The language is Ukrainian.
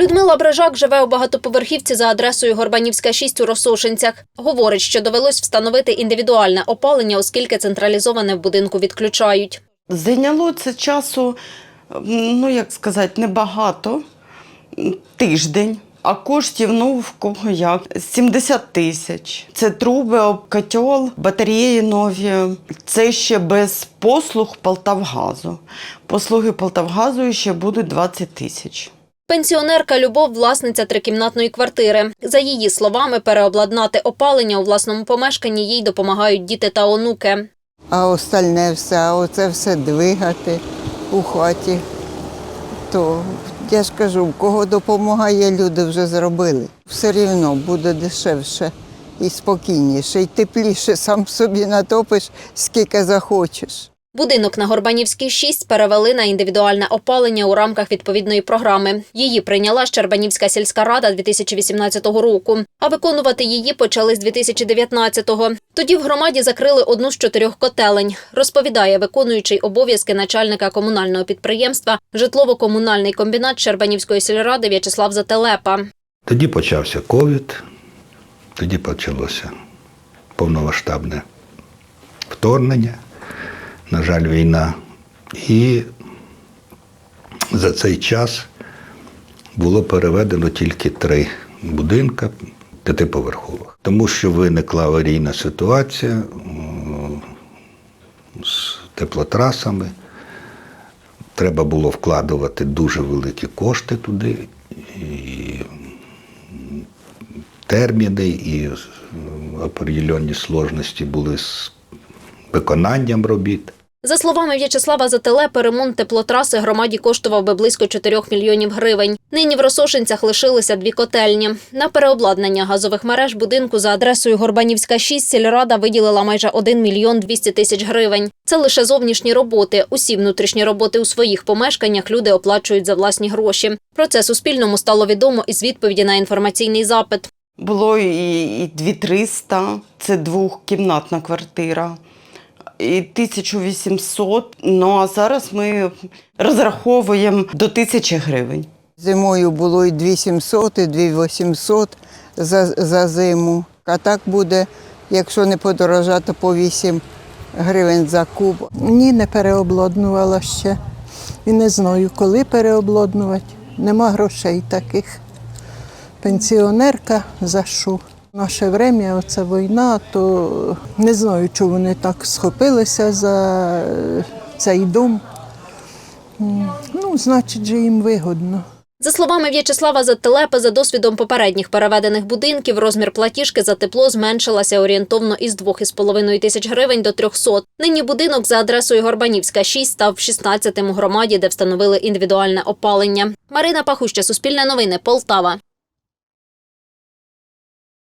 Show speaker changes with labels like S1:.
S1: Людмила Брижак живе у багатоповерхівці за адресою Горбанівська 6 у Росошинцях. Говорить, що довелось встановити індивідуальне опалення, оскільки централізоване в будинку відключають.
S2: Зайняло це часу, ну як сказати, небагато, тиждень. А коштів, ну, в кого як, 70 тисяч. Це труби, котел, батареї нові. Це ще без послуг Полтавгазу. Послуги Полтавгазу ще будуть 20 тисяч.
S1: Пенсіонерка Любов – власниця трикімнатної квартири. За її словами, переобладнати опалення у власному помешканні їй допомагають діти та онуки.
S3: а остальне все, оце все двигати у хаті. То я ж кажу, в кого допомагає, люди вже зробили. Все рівно буде дешевше і спокійніше, і тепліше сам собі натопиш, скільки захочеш.
S1: Будинок на Горбанівській 6 перевели на індивідуальне опалення у рамках відповідної програми. Її прийняла Щербанівська сільська рада 2018 року, а виконувати її почали з 2019-го. Тоді в громаді закрили одну з чотирьох котелень, розповідає виконуючий обов'язки начальника комунального підприємства житлово-комунальний комбінат Щербанівської сільради В'ячеслав Зателепа.
S4: Тоді почався ковід, тоді почалося повномасштабне вторгнення, на жаль, війна. І за цей час було переведено тільки три будинка п'ятиповерхових, тому що виникла аварійна ситуація з теплотрасами. Треба було вкладувати дуже великі кошти туди. І терміни і определенні сложності були з виконанням робіт.
S1: За словами В'ячеслава Зателепи, ремонт теплотраси громаді коштував би близько 4 мільйонів гривень. Нині в Росошинцях лишилися дві котельні. На переобладнання газових мереж будинку за адресою Горбанівська 6 сільрада виділила майже 1 мільйон 200 тисяч гривень. Це лише зовнішні роботи. Усі внутрішні роботи у своїх помешканнях люди оплачують за власні гроші. Про це Суспільному стало відомо із відповіді на інформаційний запит.
S2: Було і, і 2300, це двохкімнатна квартира, і 1800. Ну а зараз ми розраховуємо до 1000 гривень.
S3: Зимою було і 2700, і 2800 за, за зиму. А так буде, якщо не подорожати, по 8 гривень за куб.
S5: Ні, не переобладнувала ще. І не знаю, коли переобладнувати. Нема грошей таких. Пенсіонерка за що? Наше время, оця війна, то не знаю, чому вони так схопилися за цей дом. Ну, значить, же їм вигодно.
S1: За словами В'ячеслава Зателепи, за досвідом попередніх переведених будинків, розмір платіжки за тепло зменшилася орієнтовно із 2,5 тисяч гривень до 300. Нині будинок за адресою Горбанівська 6 став 16-тим у громаді, де встановили індивідуальне опалення. Марина Пахуща, Суспільне новини, Полтава.